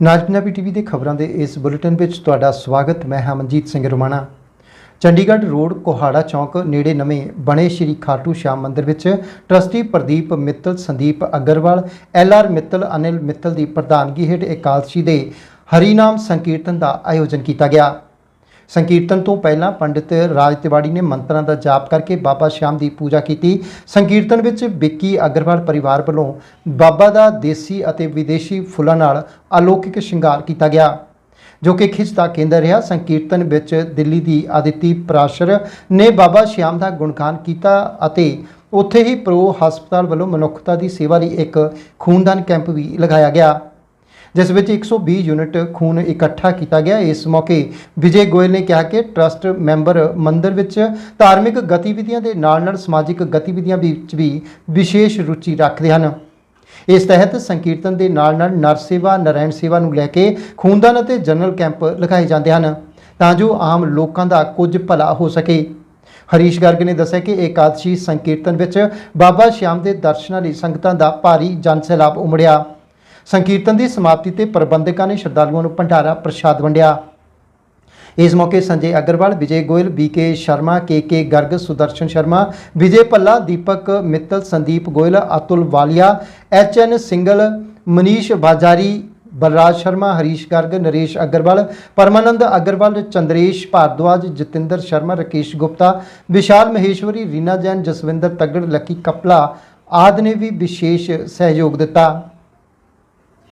ਨਾਜ Punjabi TV ਦੇ ਖਬਰਾਂ ਦੇ ਇਸ ਬੁਲੇਟਿਨ ਵਿੱਚ ਤੁਹਾਡਾ ਸਵਾਗਤ, ਮੈਂ ਹਾਂ ਮਨਜੀਤ ਸਿੰਘ ਰੋਮਾਣਾ। ਚੰਡੀਗੜ੍ਹ ਰੋਡ, ਕੋਹਾੜਾ ਚੌਂਕ ਨੇੜੇ ਨਵੇਂ ਬਣੇ ਸ਼੍ਰੀ ਖਾਟੂ ਸ਼ਾਮ ਮੰਦਿਰ ਵਿੱਚ trustee Pradeep Mittal, Sandeep Agarwal L R Mittal, Anil Mittal ਦੀ ਪ੍ਰਧਾਨਗੀ ਹੇਠ ਇਕਾਲਸ਼ੀ ਦੇ ਹਰੀਨਾਮ ਸੰਕੀਰਤਨ ਦਾ ਆਯੋਜਨ ਕੀਤਾ ਗਿਆ। ਸੰਕੀਰਤਨ ਤੋਂ ਪਹਿਲਾਂ ਪੰਡਿਤ ਰਾਜ ਤਿਵਾੜੀ ਨੇ ਮੰਤਰਾਂ ਦਾ ਜਾਪ ਕਰਕੇ ਬਾਬਾ ਸ਼ਾਮ ਦੀ ਪੂਜਾ ਕੀਤੀ। ਸੰਕੀਰਤਨ ਵਿੱਚ ਵਿੱਕੀ ਅਗਰਵਾਲ ਪਰਿਵਾਰ ਵੱਲੋਂ ਬਾਬਾ ਦਾ ਦੇਸੀ ਅਤੇ ਵਿਦੇਸ਼ੀ ਫੁੱਲਾਂ ਨਾਲ ਅਲੌਕਿਕ ਸ਼ਿੰਗਾਰ ਕੀਤਾ ਗਿਆ, ਜੋ ਕਿ ਖਿੱਚ ਦਾ ਕੇਂਦਰ ਰਿਹਾ। ਸੰਕੀਰਤਨ ਵਿੱਚ ਦਿੱਲੀ ਦੀ ਆਦਿਤੀ ਪ੍ਰਾਸ਼ਰ ਨੇ ਬਾਬਾ ਸ਼ਿਆਮ ਦਾ ਗੁਣਗਾਨ ਕੀਤਾ ਅਤੇ ਉੱਥੇ ਹੀ ਪ੍ਰੋ ਹਸਪਤਾਲ ਵੱਲੋਂ ਮਨੁੱਖਤਾ ਦੀ ਸੇਵਾ ਲਈ ਇੱਕ ਖੂਨਦਾਨ ਕੈਂਪ ਵੀ ਲਗਾਇਆ ਗਿਆ। ਜਿਸ ਵਿੱਚ 120 ਯੂਨਿਟ ਖੂਨ ਇਕੱਠਾ ਕੀਤਾ ਗਿਆ। ਇਸ ਮੌਕੇ ਵਿਜੇ ਗੋਇਲ ਨੇ ਕਿਹਾ ਕਿ ਟਰਸਟ ਮੈਂਬਰ ਮੰਦਰ ਵਿੱਚ ਧਾਰਮਿਕ ਗਤੀਵਿਧੀਆਂ ਦੇ ਨਾਲ-ਨਾਲ ਸਮਾਜਿਕ ਗਤੀਵਿਧੀਆਂ ਵਿੱਚ ਵੀ ਵਿਸ਼ੇਸ਼ ਰੁਚੀ ਰੱਖਦੇ ਹਨ। ਇਸ ਤਹਿਤ ਸੰਕੀਰਤਨ ਦੇ ਨਾਲ-ਨਾਲ ਨਰ ਸੇਵਾ ਨਰਾਇਣ ਸੇਵਾ ਨੂੰ ਲੈ ਕੇ ਖੂਨਦਾਨ ਅਤੇ ਜਨਰਲ ਕੈਂਪ ਲਗਾਏ ਜਾਂਦੇ ਹਨ ਤਾਂ ਜੋ ਆਮ ਲੋਕਾਂ ਦਾ ਕੁਝ ਭਲਾ ਹੋ ਸਕੇ। ਹਰੀਸ਼ ਗਰਗ ਨੇ ਦੱਸਿਆ ਕਿ ਏਕਾਦਸ਼ੀ ਸੰਕੀਰਤਨ ਵਿੱਚ ਬਾਬਾ ਸ਼ਿਆਮ ਦੇ ਦਰਸ਼ਨਾਂ ਲਈ ਸੰਗਤਾਂ ਦਾ ਭਾਰੀ ਜਨ ਸੈਲਾਬ ਉਮੜਿਆ। ਸੰਕੀਰਤਨ ਦੀ ਸਮਾਪਤੀ ਤੇ ਪ੍ਰਬੰਧਕਾਂ ਨੇ ਸ਼ਰਧਾਲੂਆਂ ਨੂੰ ਭੰਡਾਰਾ ਪ੍ਰਸ਼ਾਦ ਵੰਡਿਆ। ਇਸ ਮੌਕੇ Sanjay Agarwal, Vijay Goyal B K Sharma, K K Garg, Sudarshan Sharma, Vijay Palla Deepak Mittal, Sandeep Goel, Atul Walia, H N Singal, Manish Bajari, Balraj Sharma, Harish Garg, Naresh Agarwal, Parmanand Agarwal, Chandresh Bhardwaj, Jatinder Sharma, Rakesh Gupta, Vishal Maheshwari, Reena Jain, Jaswinder Tagar, Lucky Kapla ਆਦਿ ਨੇ ਵੀ ਵਿਸ਼ੇਸ਼ ਸਹਿਯੋਗ ਦਿੱਤਾ।